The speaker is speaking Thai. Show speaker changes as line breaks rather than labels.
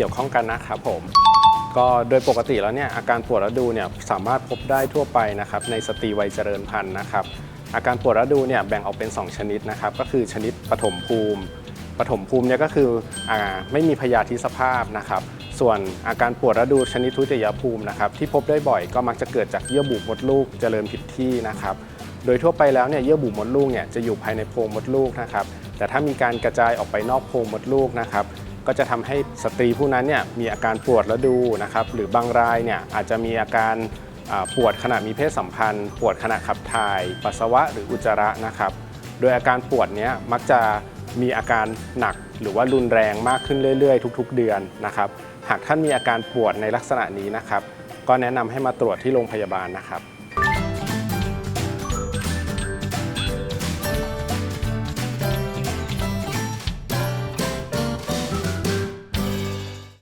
กี่ยวข้องกันนะครับผมก็โดยปกติแล้วเนี่ยอาการปวดระดูเนี่ยสามารถพบได้ทั่วไปนะครับในสตรีวัยเจริญพันธุ์นะครับอาการปวดระดูเนี่ยแบ่งออกเป็น 2 ชนิดนะครับก็คือชนิดปฐมภูมิปฐมภูมิเนี่ยก็คืออไม่มีพยาธิสภาพนะครับส่วนอาการปวดระดูชนิดทุติยภูมินะครับที่พบได้บ่อยก็มักจะเกิดจากเยื่อบุมดลูกเจริญผิดที่นะครับโดยทั่วไปแล้วเนี่ยเยื่อบุมดลูกเนี่ยจะอยู่ภายในโพรงมดลูกนะครับแต่ถ้ามีการกระจายออกไปนอกโพรงมดลูกนะครับ ก็จะทำให้สตรีผู้นั้นเนี่ยมีอาการปวดระดูนะครับหรือบางรายเนี่ยอาจจะมีอาการปวดขณะมีเพศสัมพันธ์ ปวดขณะขับถ่าย ปัสสาวะหรืออุจจาระนะครับ โดยอาการปวดเนี้ยมักจะมีอาการหนักหรือว่ารุนแรงมากขึ้นเรื่อย ๆ ทุก ๆ เดือนนะครับ หากท่านมีอาการปวดในลักษณะนี้นะครับ ก็แนะนำให้มาตรวจที่โรงพยาบาลนะครับ